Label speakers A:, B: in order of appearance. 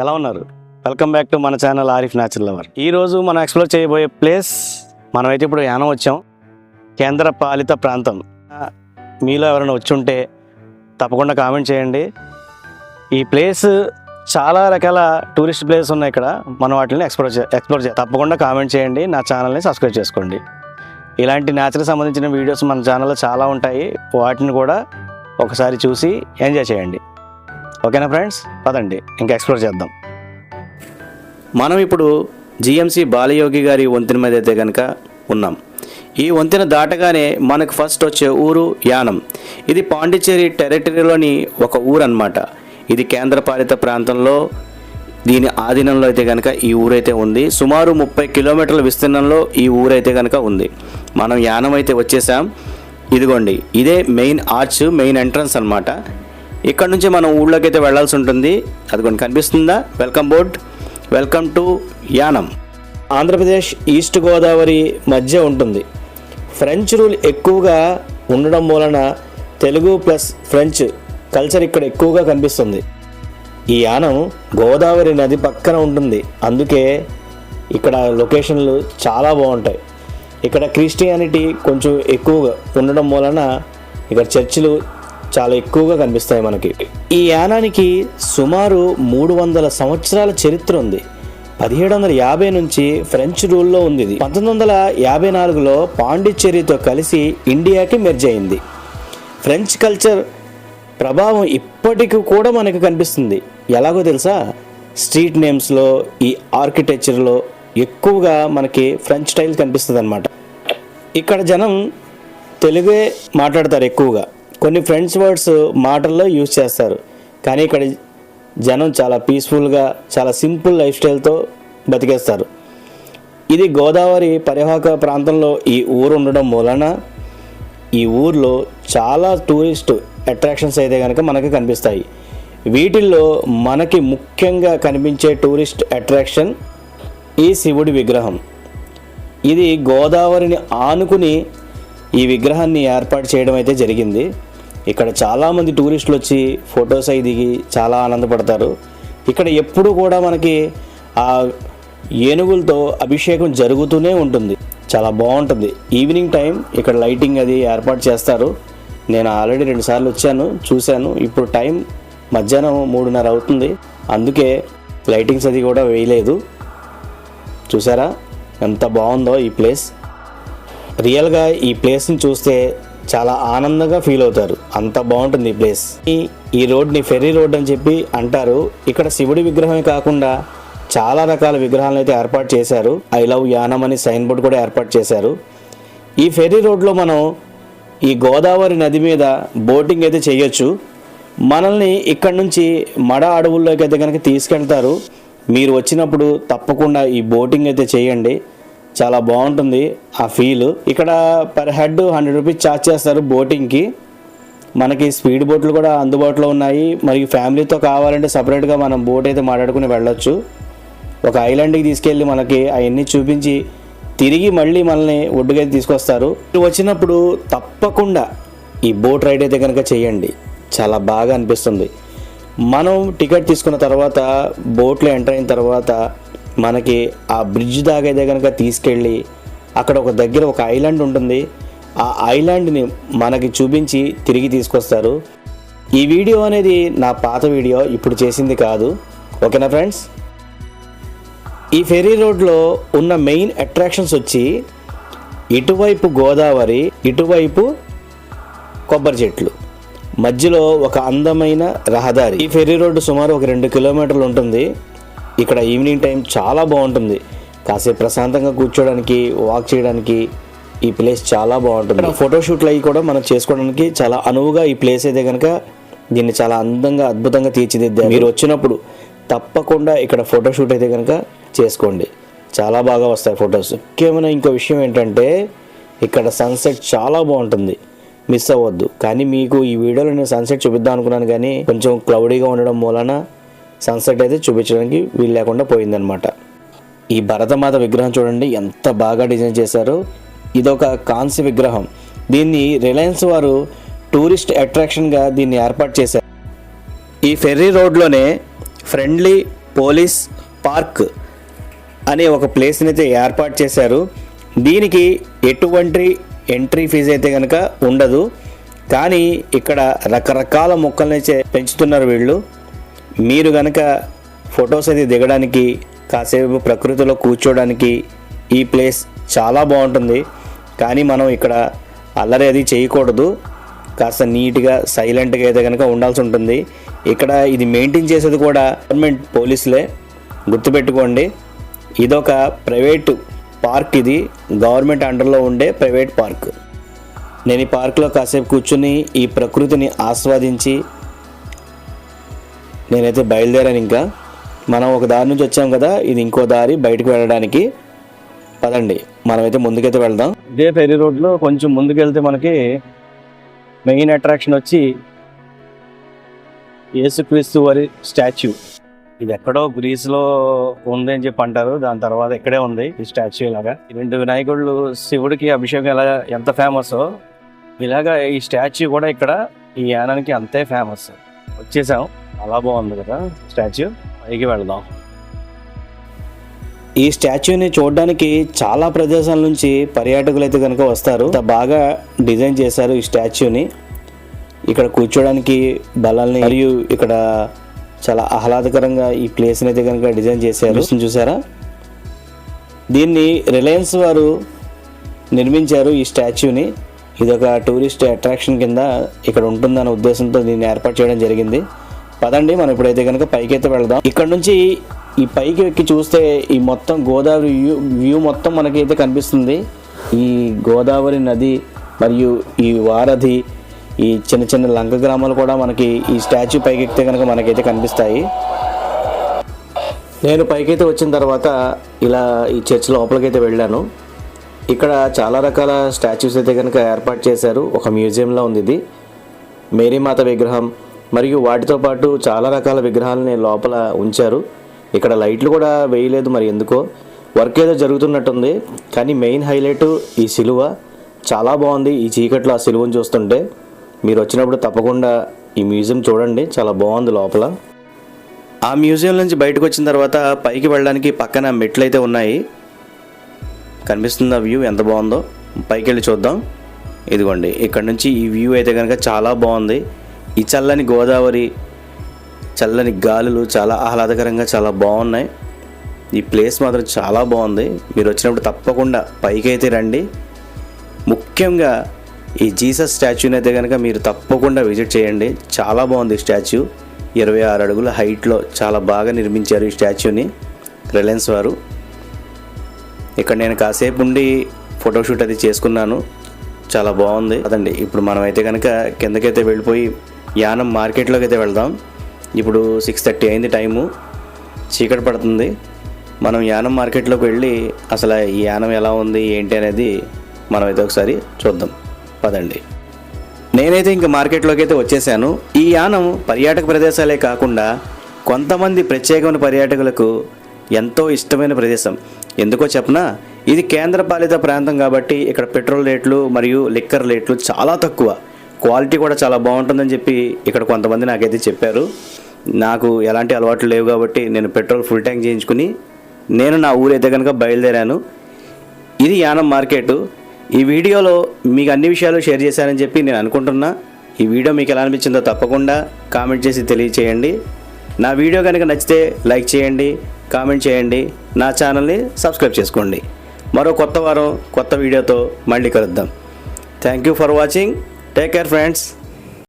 A: ఎలా ఉన్నారు? Welcome back to మన ఛానల్ ఆరిఫ్ న్యాచురల్ లవర్ ఈ రోజు మనం ఎక్స్ప్లోర్ చేయబోయే ప్లేస్ మనమైతే ఇప్పుడు యానం వచ్చాం. కేంద్ర పాలిత ప్రాంతం. మీలో ఎవరైనా వచ్చి ఉంటే తప్పకుండా కామెంట్ చేయండి. ఈ ప్లేస్ చాలా రకాల టూరిస్ట్ ప్లేస్ ఉన్నాయి ఇక్కడ. మనం వాటిని ఎక్స్ప్లోర్ చే ఎక్స్ప్లోర్ చే తప్పకుండా కామెంట్ చేయండి. నా ఛానల్ని సబ్స్క్రైబ్ చేసుకోండి. ఇలాంటి న్యాచురల్ సంబంధించిన వీడియోస్ మన ఛానల్లో చాలా ఉంటాయి. వాటిని కూడా ఒకసారి చూసి ఎంజాయ్ చేయండి. ఓకేనా ఫ్రెండ్స్? పదండి ఇంకా ఎక్స్ప్లోర్ చేద్దాం. మనం ఇప్పుడు జిఎంసి బాలయోగి గారి వంతెన మీద అయితే కనుక ఉన్నాం. ఈ వంతెన దాటగానే మనకు ఫస్ట్ వచ్చే ఊరు యానం. ఇది పాండిచ్చేరి టెరిటరీలోని ఒక ఊరు అన్నమాట ఇది కేంద్రపాలిత ప్రాంతంలో దీని ఆధీనంలో అయితే కనుక ఈ ఊరైతే ఉంది. సుమారు ముప్పై కిలోమీటర్ల విస్తీర్ణంలో ఈ ఊరైతే కనుక ఉంది. మనం యానం అయితే వచ్చేసాం. ఇదిగోండి ఇదే మెయిన్ ఆర్చ్ మెయిన్ ఎంట్రన్స్ అన్నమాట. ఇక్కడ నుంచి మనం ఊళ్ళోకి అయితే వెళ్ళాల్సి ఉంటుంది. కొన్ని కనిపిస్తుందా? Welcome board welcome to Yanam Andhra Pradesh east Godavari మధ్య ఉంటుంది. ఫ్రెంచ్ రూల్ ఎక్కువగా ఉండడం మూలన తెలుగు ప్లస్ ఫ్రెంచ్ కల్చర్ ఇక్కడ ఎక్కువగా కనిపిస్తుంది. ఈ యానం గోదావరి నది పక్కన ఉంటుంది. అందుకే ఇక్కడ లొకేషన్లు చాలా బాగుంటాయి. ఇక్కడ క్రిస్టియానిటీ కొంచెం ఎక్కువగా ఉండడం వలన ఇక్కడ చర్చిలు చాలా ఎక్కువగా కనిపిస్తాయి మనకి. ఈ యానానికి సుమారు మూడు వందల సంవత్సరాల చరిత్ర ఉంది. పదిహేడు వందల యాభై నుంచి ఫ్రెంచ్ రూల్లో ఉంది ఇది. పంతొమ్మిది వందల యాభై నాలుగులో పాండిచ్చేరితో కలిసి ఇండియాకి మెర్జ్ అయింది. ఫ్రెంచ్ కల్చర్ ప్రభావం ఇప్పటికి కూడా మనకు కనిపిస్తుంది. ఎలాగో తెలుసా? స్ట్రీట్ నేమ్స్లో ఈ ఆర్కిటెక్చర్లో ఎక్కువగా మనకి ఫ్రెంచ్ స్టైల్ కనిపిస్తుంది అనమాట ఇక్కడ జనం తెలుగే మాట్లాడతారు ఎక్కువగా. కొన్ని ఫ్రెండ్స్ వర్డ్స్ మాటల్లో యూజ్ చేస్తారు. కానీ ఇక్కడ జనం చాలా పీస్ఫుల్గా చాలా సింపుల్ లైఫ్ స్టైల్తో బతికేస్తారు. ఇది గోదావరి పరివాహక ప్రాంతంలో ఈ ఊరు ఉండడం మూలన ఈ ఊర్లో చాలా టూరిస్ట్ అట్రాక్షన్స్ అయితే కనుక మనకు కనిపిస్తాయి. వీటిల్లో మనకి ముఖ్యంగా కనిపించే టూరిస్ట్ అట్రాక్షన్ ఈ శివుడి విగ్రహం. ఇది గోదావరిని ఆనుకుని ఈ విగ్రహాన్ని ఏర్పాటు చేయడం అయితే జరిగింది. ఇక్కడ చాలామంది టూరిస్టులు వచ్చి ఫొటోస్ అయి దిగి చాలా ఆనందపడతారు. ఇక్కడ ఎప్పుడు కూడా మనకి ఆ ఏనుగులతో అభిషేకం జరుగుతూనే ఉంటుంది. చాలా బాగుంటుంది. ఈవినింగ్ టైం ఇక్కడ లైటింగ్ అది ఏర్పాటు చేస్తారు. నేను ఆల్రెడీ రెండుసార్లు వచ్చాను చూశాను. ఇప్పుడు టైం మధ్యాహ్నం మూడున్నర అవుతుంది. అందుకే లైటింగ్స్ అది కూడా వేయలేదు. చూసారా? ఎంత బాగుందో ఈ ప్లేస్ రియల్గా ఈ ప్లేస్ని చూస్తే చాలా ఆనందంగా ఫీల్ అవుతారు. అంత బాగుంటుంది ఈ ప్లేస్. ఈ రోడ్ని ఫెర్రీ రోడ్ అని చెప్పి అంటారు. ఇక్కడ శివుడి విగ్రహమే కాకుండా చాలా రకాల విగ్రహాలను అయితే ఏర్పాటు చేశారు. ఐ లవ్ యానం అని సైన్ బోర్డ్ కూడా ఏర్పాటు చేశారు. ఈ ఫెర్రీ రోడ్లో మనం ఈ గోదావరి నది మీద బోటింగ్ అయితే చేయొచ్చు. మనల్ని ఇక్కడ నుంచి మడ అడవుల్లోకి అయితే కనుక తీసుకెళ్తారు. మీరు వచ్చినప్పుడు తప్పకుండా ఈ బోటింగ్ అయితే చేయండి. చాలా బాగుంటుంది ఆ ఫీల్. ఇక్కడ per head hundred rupees charge చేస్తారు బోటింగ్కి మనకి స్పీడ్ బోట్లు కూడా అందుబాటులో ఉన్నాయి. మరియు ఫ్యామిలీతో కావాలంటే సపరేట్గా మనం బోట్ అయితే మాట్లాడుకుని వెళ్ళొచ్చు. ఒక ఐలాండ్కి తీసుకెళ్ళి మనకి అవన్నీ చూపించి తిరిగి మళ్ళీ మనల్ని ఒడ్డుగా తీసుకొస్తారు. వచ్చినప్పుడు తప్పకుండా ఈ బోట్ రైడ్ అయితే కనుక చేయండి. చాలా బాగా అనిపిస్తుంది. మనం టికెట్ తీసుకున్న తర్వాత బోట్లో ఎంటర్ అయిన తర్వాత మనకి ఆ బ్రిడ్జ్ దాగే అయితే కనుక తీసుకెళ్ళి అక్కడ ఒక దగ్గర ఒక ఐలాండ్ ఉంటుంది. ఆ ఐలాండ్ని మనకి చూపించి తిరిగి తీసుకొస్తారు. ఈ వీడియో అనేది నా పాత వీడియో ఇప్పుడు చేసింది కాదు. ఓకేనా ఫ్రెండ్స్? ఈ ఫెరీ రోడ్లో ఉన్న మెయిన్ అట్రాక్షన్స్ వచ్చి ఇటువైపు గోదావరి ఇటువైపు కొబ్బరి చెట్లు. మధ్యలో ఒక అందమైన రహదారి. ఈ ఫెర్రీ రోడ్డు సుమారు ఒక రెండు కిలోమీటర్లు ఉంటుంది. ఇక్కడ ఈవినింగ్ టైం చాలా బాగుంటుంది. కాసేపు ప్రశాంతంగా కూర్చోడానికి వాక్ చేయడానికి ఈ ప్లేస్ చాలా బాగుంటుంది. ఫోటోషూట్లు అవి కూడా మనం చేసుకోవడానికి చాలా అనువుగా ఈ ప్లేస్ అయితే కనుక దీన్ని చాలా అందంగా అద్భుతంగా తీర్చిదిద్దారు. మీరు వచ్చినప్పుడు తప్పకుండా ఇక్కడ ఫోటోషూట్ అయితే కనుక చేసుకోండి. చాలా బాగా వస్తాయి ఫొటోస్ ముఖ్యమైన ఇంకో విషయం ఏంటంటే ఇక్కడ సన్సెట్ చాలా బాగుంటుంది. మిస్ అవ్వద్దు. కానీ మీకు ఈ వీడియోలో నేను సన్సెట్ చూపిద్దాం అనుకున్నాను కానీ కొంచెం క్లౌడీగా ఉండడం మూలన సన్సెట్ అయితే చూపించడానికి వీలు లేకుండా పోయిందనమాట ఈ భరతమాత విగ్రహం చూడండి ఎంత బాగా డిజైన్ చేశారో. ఇదొక కాంస్య విగ్రహం. దీన్ని రిలయన్స్ వారు టూరిస్ట్ అట్రాక్షన్గా దీన్ని ఏర్పాటు చేశారు. ఈ ఫెర్రీ రోడ్లోనే ఫ్రెండ్లీ పోలీస్ పార్క్ అనే ఒక ప్లేస్ని అయితే ఏర్పాటు చేశారు. దీనికి ఎటువంటి ఎంట్రీ ఫీజు అయితే కనుక ఉండదు. కానీ ఇక్కడ రకరకాల మొక్కల్ని పెంచుతున్నారు వీళ్ళు. మీరు కనుక ఫొటోస్ అది దిగడానికి కాసేపు ప్రకృతిలో కూర్చోడానికి ఈ ప్లేస్ చాలా బాగుంటుంది. కానీ మనం ఇక్కడ అల్లరి అది చేయకూడదు. కాస్త నీట్గా సైలెంట్గా అయితే కనుక ఉండాల్సి ఉంటుంది. ఇక్కడ ఇది మెయింటైన్ చేసేది కూడా గవర్నమెంట్ పోలీసులే. గుర్తుపెట్టుకోండి ఇదొక ప్రైవేట్ పార్క్ ఇది. గవర్నమెంట్ అండర్లో ఉండే ప్రైవేట్ పార్క్. నేను ఈ పార్క్లో కాసేపు కూర్చుని ఈ ప్రకృతిని ఆస్వాదించి నేనైతే బయలుదేరాను ఇంకా. మనం ఒక దారి నుంచి వచ్చాం కదా ఇది ఇంకో దారి బయటకు వెళ్ళడానికి. పదండి మనమైతే ముందుకైతే వెళ్దాం. ఇదే పెరి రోడ్లో కొంచెం ముందుకెళ్తే మనకి మెయిన్ అట్రాక్షన్ వచ్చి యేసుక్రీస్తు వారి స్టాచ్యూ. ఇది ఎక్కడో గ్రీస్లో ఉంది అని చెప్పి అంటారు దాని తర్వాత ఇక్కడే ఉంది ఈ స్టాచ్యూ ఇలాగా రెండు వినాయకుడు శివుడికి అభిషేకం ఎలా ఎంత ఫేమస్? ఇలాగా ఈ స్టాచ్యూ కూడా ఇక్కడ ఈ యానానికి అంతే ఫేమస్. వచ్చేసాం. చాలా బాగుంది కదా స్టాచ్యూ? పైకి వెళదాం. ఈ స్టాచ్యూని చూడడానికి చాలా ప్రదేశాల నుంచి పర్యాటకులు అయితే కనుక వస్తారు బాగా డిజైన్ చేశారు ఈ స్టాచ్యూని. ఇక్కడ కూర్చోడానికి బలాల్ని మరియు ఇక్కడ చాలా ఆహ్లాదకరంగా ఈ ప్లేస్ని అయితే కనుక డిజైన్ చేశారు. చూసారా? దీన్ని రిలయన్స్ వారు నిర్మించారు ఈ స్టాచ్యూని. ఇది ఒక టూరిస్ట్ అట్రాక్షన్ కింద ఇక్కడ ఉంటుందన్న ఉద్దేశంతో దీన్ని ఏర్పాటు చేయడం జరిగింది. పదండి మనం ఇప్పుడైతే కనుక పైకి అయితే వెళ్దాం. ఇక్కడ నుంచి ఈ పైకి ఎక్కి చూస్తే ఈ మొత్తం గోదావరి వ్యూ వ్యూ మొత్తం మనకైతే కనిపిస్తుంది. ఈ గోదావరి నది మరియు ఈ వారధి ఈ చిన్న చిన్న లంక గ్రామాలు కూడా మనకి ఈ స్టాచ్యూ పైకి ఎక్కితే కనుక మనకైతే కనిపిస్తాయి. నేను పైకైతే వచ్చిన తర్వాత ఇలా ఈ చర్చ్ లోపలికైతే వెళ్ళాను. ఇక్కడ చాలా రకాల స్టాచ్యూస్ అయితే కనుక ఏర్పాటు చేశారు. ఒక మ్యూజియంలో ఉంది ఇది. మేరీమాత విగ్రహం మరియు వాటితో పాటు చాలా రకాల విగ్రహాలని లోపల ఉంచారు. ఇక్కడ లైట్లు కూడా వేయలేదు మరి ఎందుకో. వర్క్ ఏదో జరుగుతున్నట్టుంది కానీ మెయిన్ హైలైట్ ఈ సిలువ. చాలా బాగుంది ఈ చీకట్లో ఆ సిలువను చూస్తుంటే. మీరు వచ్చినప్పుడు తప్పకుండా ఈ మ్యూజియం చూడండి చాలా బాగుంది లోపల. ఆ మ్యూజియం నుంచి బయటకు వచ్చిన తర్వాత పైకి వెళ్ళడానికి పక్కన మెట్లు అయితే ఉన్నాయి. కనిపిస్తుంది ఆ వ్యూ ఎంత బాగుందో. పైకి వెళ్ళి చూద్దాం. ఇదిగోండి ఇక్కడ నుంచి ఈ వ్యూ అయితే కనుక చాలా బాగుంది. ఈ చల్లని గోదావరి చల్లని గాలులు చాలా ఆహ్లాదకరంగా చాలా బాగున్నాయి. ఈ ప్లేస్ మాత్రం చాలా బాగుంది. మీరు వచ్చినప్పుడు తప్పకుండా పైకి అయితే రండి. ముఖ్యంగా ఈ జీసస్ స్టాచ్యూని అయితే కనుక మీరు తప్పకుండా విజిట్ చేయండి. చాలా బాగుంది ఈ స్టాచ్యూ. ఇరవై ఆరు అడుగుల హైట్లో చాలా బాగా నిర్మించారు ఈ స్టాచ్యూని రిలయన్స్ వారు. ఇక్కడ నేను కాసేపు ఉండి ఫోటోషూట్ అది చేసుకున్నాను. చాలా బాగుంది. అదండి. ఇప్పుడు మనమైతే కనుక కిందకైతే వెళ్ళిపోయి యానం మార్కెట్లోకి అయితే వెళ్దాం. ఇప్పుడు సిక్స్ థర్టీ అయింది టైము చీకటి పడుతుంది. మనం యానం మార్కెట్లోకి వెళ్ళి అసలు ఈ యానం ఎలా ఉంది ఏంటి అనేది మనం అయితే ఒకసారి చూద్దాం. పదండి. నేనైతే ఇంకా మార్కెట్లోకి అయితే వచ్చేసాను. ఈ యానం పర్యాటక ప్రదేశాలే కాకుండా కొంతమంది ప్రత్యేకమైన పర్యాటకులకు ఎంతో ఇష్టమైన ప్రదేశం. ఎందుకో చెప్పనా? ఇది కేంద్రపాలిత ప్రాంతం కాబట్టి ఇక్కడ పెట్రోల్ రేట్లు మరియు లిక్కర్ రేట్లు చాలా తక్కువ. క్వాలిటీ కూడా చాలా బాగుంటుందని చెప్పి ఇక్కడ కొంతమంది నాకైతే చెప్పారు. నాకు ఎలాంటి అలవాట్లు లేవు కాబట్టి నేను పెట్రోల్ ఫుల్ ట్యాంక్ చేయించుకుని నేను నా ఊరైతే కనుక బయలుదేరాను. ఇది యానం మార్కెట్. ఈ వీడియోలో మీకు అన్ని విషయాలు షేర్ చేశానని చెప్పి నేను అనుకుంటున్నా. ఈ వీడియో మీకు ఎలా అనిపించిందో తప్పకుండా కామెంట్ చేసి తెలియచేయండి. నా వీడియో కనుక నచ్చితే లైక్ చేయండి కామెంట్ చేయండి నా ఛానల్ని సబ్స్క్రైబ్ చేసుకోండి. మరో కొత్త వారం కొత్త వీడియోతో మళ్ళీ కలుద్దాం. Thank you for watching. Take care friends